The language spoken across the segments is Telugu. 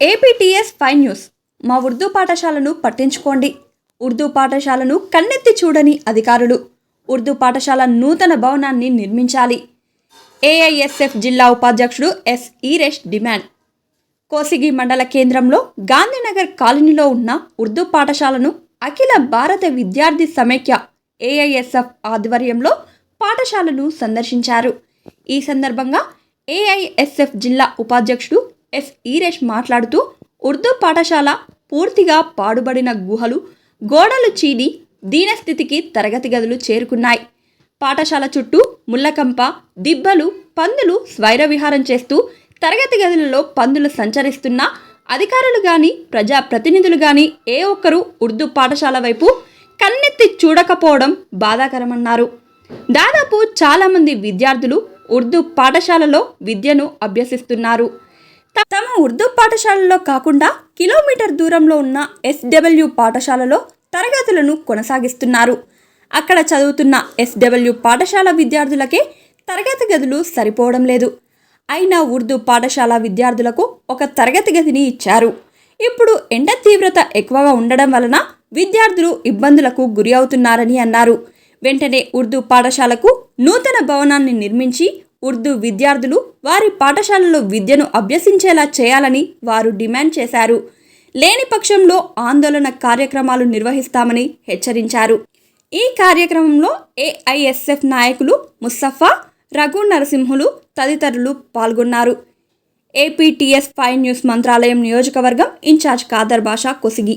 APTS five news. మా ఉర్దూ పాఠశాలను పట్టించుకోండి. ఉర్దూ పాఠశాలను కన్నెత్తి చూడని అధికారులు. ఉర్దూ పాఠశాల నూతన భవనాన్ని నిర్మించాలి. ఏఐఎస్ఎఫ్ జిల్లా ఉపాధ్యక్షుడు ఎస్ ఈరేష్ డిమాండ్. కోసిగి మండల కేంద్రంలో గాంధీనగర్ కాలనీలో ఉన్న ఉర్దూ పాఠశాలను అఖిల భారత విద్యార్థి సమైక్య ఏఐఎస్ఎఫ్ ఆధ్వర్యంలో పాఠశాలను సందర్శించారు. ఈ సందర్భంగా ఏఐఎస్ఎఫ్ జిల్లా ఉపాధ్యక్షుడు ఎస్ ఈరేష్ మాట్లాడుతూ ఉర్దూ పాఠశాల పూర్తిగా పాడుబడిన గుహలు గోడలు చీని దీనస్థితికి తరగతి గదులు చేరుకున్నాయి. పాఠశాల చుట్టూ ముళ్ళకంప దిబ్బలు పందులు స్వైర విహారం చేస్తూ తరగతి గదులలో పందులు సంచరిస్తున్నా అధికారులు కానీ ప్రజాప్రతినిధులు కానీ ఏ ఒక్కరూ ఉర్దూ పాఠశాల వైపు కన్నెత్తి చూడకపోవడం బాధాకరమన్నారు. దాదాపు చాలామంది విద్యార్థులు ఉర్దూ పాఠశాలలో విద్యను అభ్యసిస్తున్నారు. తమ ఉర్దూ పాఠశాలలో కాకుండా కిలోమీటర్ దూరంలో ఉన్న ఎస్డబ్ల్యూ పాఠశాలలో తరగతులను కొనసాగిస్తున్నారు. అక్కడ చదువుతున్న ఎస్డబ్ల్యూ పాఠశాల విద్యార్థులకే తరగతి గదులు సరిపోవడం లేదు. అయినా ఉర్దూ పాఠశాల విద్యార్థులకు ఒక తరగతి గదిని ఇచ్చారు. ఇప్పుడు ఎండ తీవ్రత ఎక్కువగా ఉండడం వలన విద్యార్థులు ఇబ్బందులకు గురి అవుతున్నారని అన్నారు. వెంటనే ఉర్దూ పాఠశాలకు నూతన భవనాన్ని నిర్మించి ఉర్దూ విద్యార్థులు వారి పాఠశాలలో విద్యను అభ్యసించేలా చేయాలని వారు డిమాండ్ చేశారు. లేని పక్షంలో ఆందోళన కార్యక్రమాలు నిర్వహిస్తామని హెచ్చరించారు. ఈ కార్యక్రమంలో ఏఐఎస్ఎఫ్ నాయకులు ముస్తఫా రఘు నరసింహులు తదితరులు పాల్గొన్నారు. ఏపీటీఎస్ ఫైవ్ న్యూస్ మంత్రాలయం నియోజకవర్గం ఇన్ఛార్జ్ కాదర్ బాషా కొసిగి.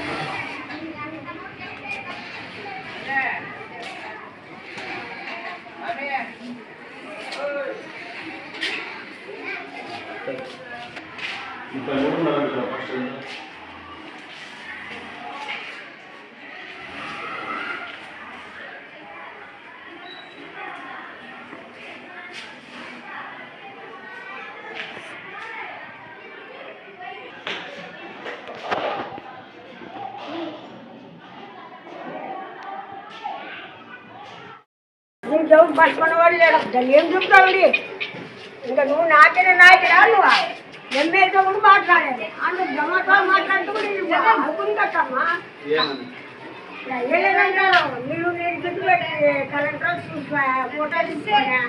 இப்போ बचपन वाले इनका नून आके ना आके डालू आ ఎమ్మెల్యేతో కూడా మాట్లాడేది అందుకు జమాతో మాట్లాడుతూ కూడా అనుకుంటమ్మా ఏలేదంటారు మీరు నేను చుట్టూ పెట్టి చూసా ఫోటో తీసుకున్నా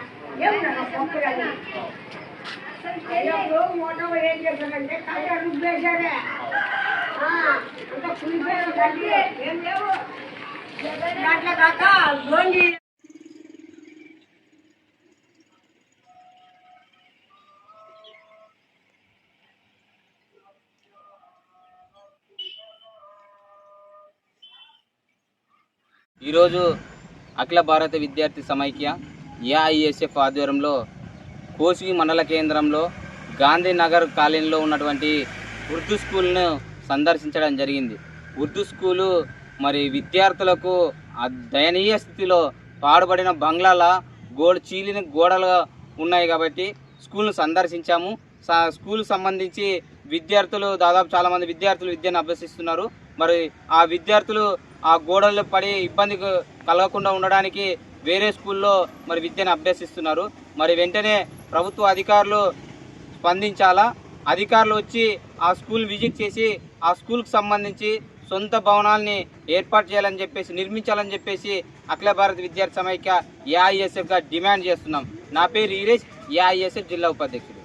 ఏమన్నా పంపురాలి మోటో ఏం చేశారంటే కలెక్టర్ రుబ్బేశారే అంతా కులిపోయారు ఏం లేవు. దాంట్లో కాక ఈరోజు అఖిల భారత విద్యార్థి సమైక్య ఏఐఎస్ఎఫ్ ఆధ్వర్యంలో కోసిగి మండల కేంద్రంలో గాంధీనగర్ కాలనీలో ఉన్నటువంటి ఉర్దూ స్కూల్ను సందర్శించడం జరిగింది. ఉర్దూ స్కూలు మరి విద్యార్థులకు దయనీయ స్థితిలో పాడుబడిన బంగ్లాల గోడ చీలిన గోడలు ఉన్నాయి కాబట్టి స్కూల్ను సందర్శించాము. స- స్కూల్ సంబంధించి విద్యార్థులు దాదాపు చాలామంది విద్యార్థులు విద్యను అభ్యసిస్తున్నారు. మరి ఆ విద్యార్థులు ఆ గోడలు పడి ఇబ్బంది కలగకుండా ఉండడానికి వేరే స్కూల్లో మరి విద్యను అభ్యసిస్తున్నారు. మరి వెంటనే ప్రభుత్వ అధికారులు స్పందించాలా? అధికారులు వచ్చి ఆ స్కూల్ విజిట్ చేసి ఆ స్కూల్కి సంబంధించి సొంత భవనాల్ని ఏర్పాటు చేయాలని చెప్పేసి నిర్మించాలని చెప్పేసి అఖిల భారత విద్యార్థి సమైక్య ఏఐఎస్ఎఫ్గా డిమాండ్ చేస్తున్నాం. నా పేరు ఈరేష్ ఏఐఎస్ఎఫ్ జిల్లా ఉపాధ్యక్షుడు.